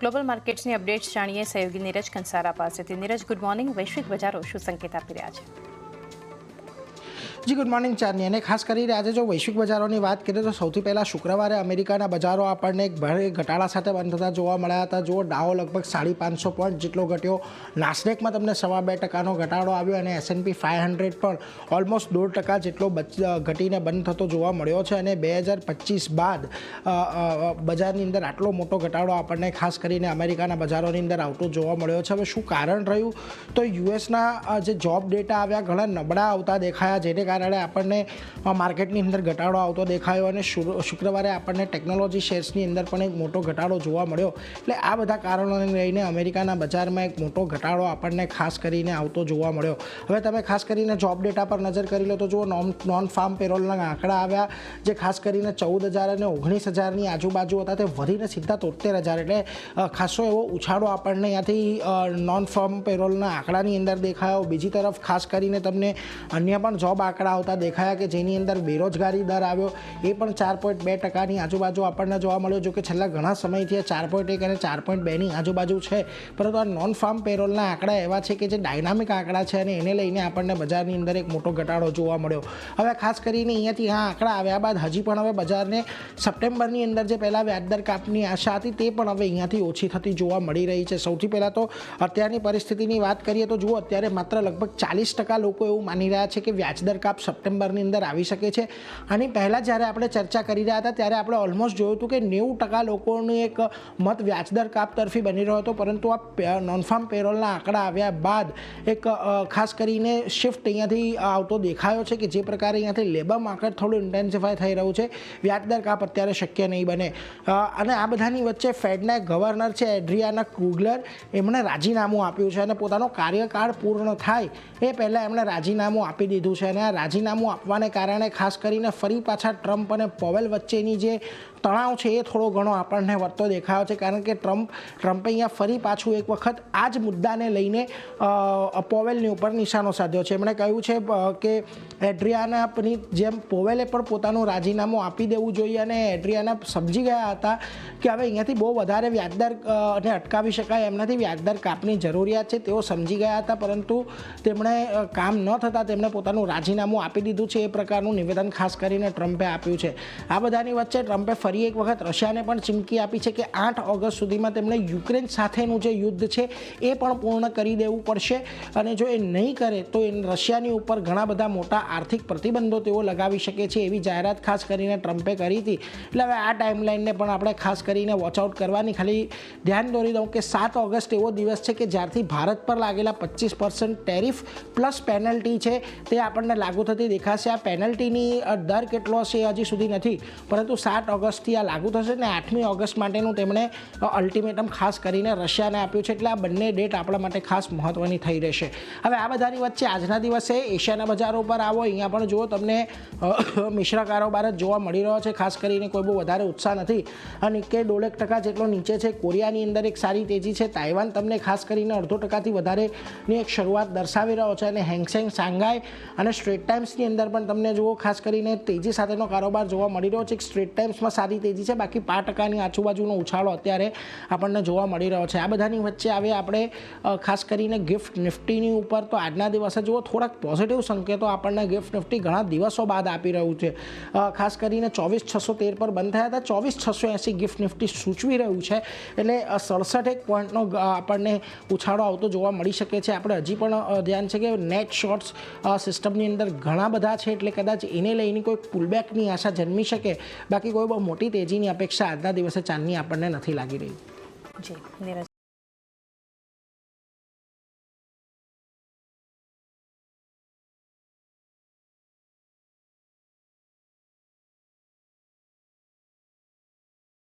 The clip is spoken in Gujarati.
ગ્લોબલ માર્કેટ્સની અપડેટ્સ જાણીએ સહયોગી નીરજ કંસારા પાસેથી. નીરજ ગુડ મોર્નિંગ વૈશ્વિક બજારો શું સંકેત આપી રહ્યા છે? જી ગુડ મોર્નિંગ ચાંદની. અને ખાસ કરીને આજે જો વૈશ્વિક બજારોની વાત કરીએ તો સૌથી પહેલાં શુક્રવારે અમેરિકાના બજારો આપણને એક ભારે ઘટાડા સાથે બંધ થતા જોવા મળ્યા હતા. જો ડાઓ લગભગ સાડી પાંચસો પોઈન્ટ જેટલો ઘટ્યો. નાસ્ડેકમાં તમને સવા બે ટકાનો ઘટાડો આવ્યો અને S N P five hundred પણ ઓલમોસ્ટ દોઢ ટકા જેટલો ઘટીને બંધ થતો જોવા મળ્યો છે. અને બે હજાર પચીસ બાદ બજારની અંદર આટલો મોટો ઘટાડો આપણને ખાસ કરીને અમેરિકાના બજારોની અંદર આવતો જોવા મળ્યો છે. હવે શું કારણ રહ્યું? તો યુએસના જે જોબ ડેટા આવ્યા, ઘણા નબળા આવતા દેખાયા, જેને કારણે આપણને માર્કેટની અંદર ઘટાડો આવતો દેખાયો અને શુક્રવારે આપણને ટેકનોલોજી શેર્સની અંદર પણ એક મોટો ઘટાડો જોવા મળ્યો. એટલે આ બધા કારણોને લઈને અમેરિકાના બજારમાં એક મોટો ઘટાડો આપણને ખાસ કરીને આવતો જોવા મળ્યો. હવે તમે ખાસ કરીને જોબ ડેટા પર નજર કરી લો તો જુઓ નોન નોન ફાર્મ પેરોલના આંકડા આવ્યા, જે ખાસ કરીને ચૌદ હજાર અને ઓગણીસ હજારની આજુબાજુ હતા. તે વધીને સીધા તોતેર હજાર એટલે ખાસો એવો ઉછાળો આપણને ત્યાંથી નોન ફાર્મ પેરોલના આંકડાની અંદર દેખાયો. બીજી તરફ ખાસ કરીને તમને અન્ય પણ જોબ આંકડા આવતા દેખાયા કે જેની અંદર બેરોજગારી દર આવ્યો, એ પણ ચાર પોઈન્ટ બે ટકાની આજુબાજુ આપણને જોવા મળ્યો જો કે છેલ્લા ઘણા સમયથી ચાર પોઈન્ટ એક અને ચાર પોઈન્ટ બેની આજુબાજુ છે. પરંતુ આ નોન ફાર્મ પેરોલના આંકડા એવા છે કે જે ડાયનામિક આંકડા છે અને એને લઈને આપણને બજારની અંદર એક મોટો ઘટાડો જોવા મળ્યો. હવે ખાસ કરીને અહીંયાથી આ આંકડા આવ્યા બાદ હજી પણ હવે બજારને સપ્ટેમ્બરની અંદર જે પહેલાં વ્યાજદર કાપની આશા હતી તે પણ હવે અહીંયાથી ઓછી થતી જોવા મળી રહી છે. સૌથી પહેલાં તો અત્યારની પરિસ્થિતિની વાત કરીએ તો જુઓ, અત્યારે માત્ર લગભગ ચાલીસ ટકા લોકો એવું માની રહ્યા છે કે વ્યાજદર કાપ સપ્ટેમ્બરની અંદર આવી શકે છે. આની પહેલાં જ્યારે આપણે ચર્ચા કરી રહ્યા હતા, ત્યારે આપણે ઓલમોસ્ટ જોયું હતું કે નેવું ટકા લોકોનું એક મત વ્યાજદર કાપ તરફી બની રહ્યો હતો, પરંતુ આ નોનફાર્મ પેરોલના આંકડા આવ્યા બાદ એક ખાસ કરીને શિફ્ટ અહીંયાથી આવતો દેખાયો છે કે જે પ્રકારે અહીંયાથી લેબર માર્કેટ થોડું ઇન્ટેન્સિફાય થઈ રહ્યું છે. વ્યાજદર કાપ અત્યારે શક્ય નહીં બને. અને આ બધાની વચ્ચે ફેડના ગવર્નર છે, એડ્રિયાના ક્રુગલર એમણે રાજીનામું આપ્યું છે અને પોતાનો કાર્યકાળ પૂર્ણ થાય એ પહેલાં એમણે રાજીનામું આપી દીધું છે અને આ રાજીનામું આપવાને કારણે ખાસ કરીને ફરી પાછા ટ્રમ્પ અને પોવેલ વચ્ચેની જે તણાવ છે એ થોડો ઘણો આપણને વધતો દેખાયો છે. કારણ કે ટ્રમ્પ, ટ્રમ્પે અહીંયા ફરી પાછું એક વખત આ જ મુદ્દાને લઈને પોવેલની ઉપર નિશાનો સાધ્યો છે. એમણે કહ્યું છે કે એડ્રિયાનાની જેમ પોવેલે પણ પોતાનું રાજીનામું આપી દેવું જોઈએ અને એડ્રિયાના સમજી ગયા હતા કે હવે અહીંયાથી બહુ વધારે વ્યાજદર અને અટકાવી શકાય. એમનાથી વ્યાજદર કાપની જરૂરિયાત છે. તેઓ સમજી ગયા હતા, પરંતુ તેમણે કામ ન થતાં તેમણે પોતાનું રાજીનામું આપી દીધું છે એ પ્રકારનું નિવેદન ખાસ કરીને ટ્રમ્પે આપ્યું છે. આ બધાની વચ્ચે ટ્રમ્પે ફરી એક વખત રશિયાને પણ ચીમકી આપી છે કે આઠ ઓગસ્ટ સુધીમાં તેમણે યુક્રેન સાથેનું જે યુદ્ધ છે એ પણ પૂર્ણ કરી દેવું પડશે. અને જો એ નહીં કરે, તો એ રશિયાની ઉપર ઘણા બધા મોટા આર્થિક પ્રતિબંધો તેઓ લગાવી શકે છે એવી જાહેરાત ખાસ કરીને ટ્રમ્પે કરી હતી. એટલે હવે આ ટાઈમલાઈનને પણ આપણે ખાસ કરીને વોચઆઉટ કરવાની ખાલી ધ્યાન દોરી દઉં કે સાત ઓગસ્ટ એવો દિવસ છે કે જ્યારથી ભારત પર લાગેલા પચીસ પર્સન્ટ ટેરિફ પ્લસ પેનલ્ટી છે તે આપણને લાગુ થતી દેખાશે. આ પેનલ્ટીની દર કેટલો હશે હજી સુધી નથી. પરંતુ સાત ઓગસ્ટથી આ લાગુ થશે ને આઠમી ઓગસ્ટ માટેનું તેમણે અલ્ટિમેટમ ખાસ કરીને રશિયાને આપ્યું છે. એટલે આ બંને ડેટ આપણા માટે ખાસ મહત્ત્વની થઈ રહેશે. હવે આ બધાની વચ્ચે આજના દિવસે એશિયાના બજારો પર આવો. અહીંયા પણ જુઓ તમને મિશ્ર કારોબાર જ જોવા મળી રહ્યો છે. ખાસ કરીને કોઈ બહુ વધારે ઉત્સાહ નથી. અને કે દોઢેક ટકા જેટલો નીચે છે. કોરિયાની અંદર એક સારી તેજી છે. તાઇવાન તમને ખાસ કરીને અડધો ટકાથી વધારેની એક શરૂઆત દર્શાવી રહ્યો છે. અને હેંગસેંગ, શાંઘાઈ અને સ્ટ્રેટ ટાઈમ્સની અંદર પણ તમને જુઓ, ખાસ કરીને તેજી સાથેનો કારોબાર જોવા મળી રહ્યો છે. સ્ટ્રીટ ટાઈમ્સમાં સારી તેજી છે. બાકી પાંચ ટકાની આજુબાજુનો ઉછાળો અત્યારે આપણને જોવા મળી રહ્યો છે. આ બધાની વચ્ચે આવે આપણે ખાસ કરીને ગિફ્ટ નિફ્ટીની ઉપર તો આજના દિવસે જુઓ, થોડાક પોઝિટિવ સંકેતો આપણને ગિફ્ટ નિફ્ટી ઘણા દિવસો બાદ આપી રહ્યું છે. ખાસ કરીને ચોવીસ છસો તેર પર બંધ થયા હતા. ચોવીસ છસો એંસી ગિફ્ટ નિફ્ટી સૂચવી રહ્યું છે. એટલે સડસઠ એક પોઈન્ટનો આપણને ઉછાળો આવતો જોવા મળી શકે છે. આપણે હજી પણ ધ્યાન છે કે નેટ શોર્ટ્સ સિસ્ટમની અંદર ઘણા બધા છે એટલે કદાચ એને લઈને કોઈ પુલબેકની આશા જન્મી શકે. બાકી કોઈ બહુ મોટી તેજીની અપેક્ષા આજના દિવસે ચાંદની આપણને નથી લાગી રહી. જી, નીરજ